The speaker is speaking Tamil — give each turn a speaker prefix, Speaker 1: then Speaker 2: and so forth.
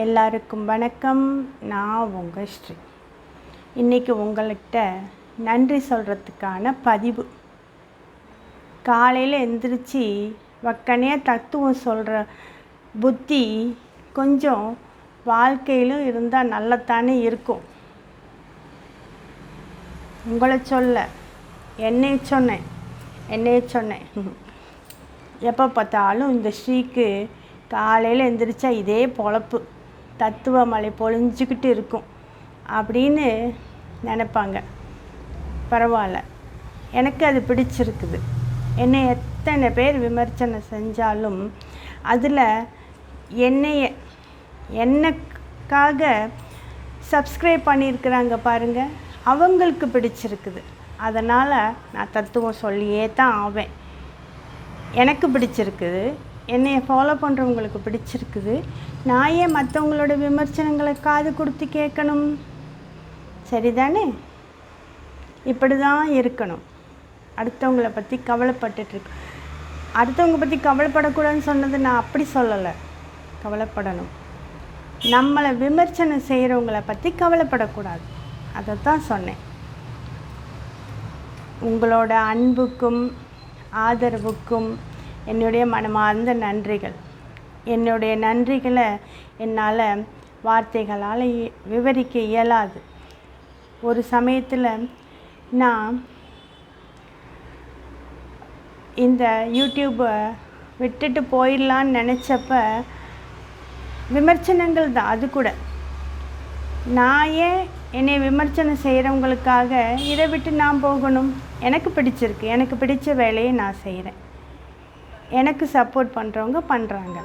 Speaker 1: எல்லாருக்கும் வணக்கம். நான் உங்கள் ஸ்ரீ. இன்றைக்கி உங்கள்கிட்ட நன்றி சொல்கிறதுக்கான பதிவு. காலையில் எந்திரிச்சு வக்கனையாக தத்துவம் சொல்கிற புத்தி கொஞ்சம் வாழ்க்கையிலும் இருந்தால் நல்லத்தானே இருக்கும். உங்களை சொல்ல என்னை சொன்னேன் என்னைய சொன்னேன். எப்போ பார்த்தாலும் இந்த ஸ்ரீக்கு காலையில் எந்திரிச்சா இதே பொழப்பு. தத்துவ மலை பொழிஞ்சிக்கிட்டு இருக்கும் அப்படின்னு நினைப்பாங்க. பரவாயில்ல. எனக்கு அது பிடிச்சிருக்குது. என்னை எத்தனை பேர் விமர்சனம் செஞ்சாலும் அதில் என்னைய என்னக்காக சப்ஸ்கிரைப் பண்ணியிருக்கிறாங்க பாருங்கள் அவங்களுக்கு பிடிச்சிருக்குது. அதனால் நான் தத்துவம் சொல்லியே தான் ஆவேன். எனக்கு பிடிச்சிருக்குது. என்னைய ஃபாலோ பண்ணுறவங்களுக்கு பிடிச்சிருக்குது. நான் ஏன் மற்றவங்களோட விமர்சனங்களை காது கொடுத்து கேட்கணும். சரிதானே? இப்படி தான் இருக்கணும். அடுத்தவங்கள பற்றி கவலைப்பட்டுட்ருக்கு அடுத்தவங்க பற்றி கவலைப்படக்கூடாதுன்னு சொன்னது நான் அப்படி சொல்லலை. கவலைப்படணும். நம்மளை விமர்சனம் செய்கிறவங்கள பற்றி கவலைப்படக்கூடாது. அதை தான் சொன்னேன். உங்களோட அன்புக்கும் ஆதரவுக்கும் என்னுடைய மனமார்ந்த நன்றிகள். என்னுடைய நன்றிகளை என்னால் வார்த்தைகளால் இ- விவரிக்க இயலாது. ஒரு சமயத்தில் நான் இந்த யூடியூப்பை விட்டுட்டு போயிடலான்னு நினச்சப்ப விமர்சனங்கள் தான் அது கூட. நான் ஏன் என்னை விமர்சனம் செய்கிறவங்களுக்காக இதை விட்டு நான் போகணும்? எனக்கு பிடிச்சிருக்கு. எனக்கு பிடிச்ச வேலையை நான் செய்கிறேன் எனக்கு சப்போர்ட் பண்ணுறவங்க பண்ணுறாங்க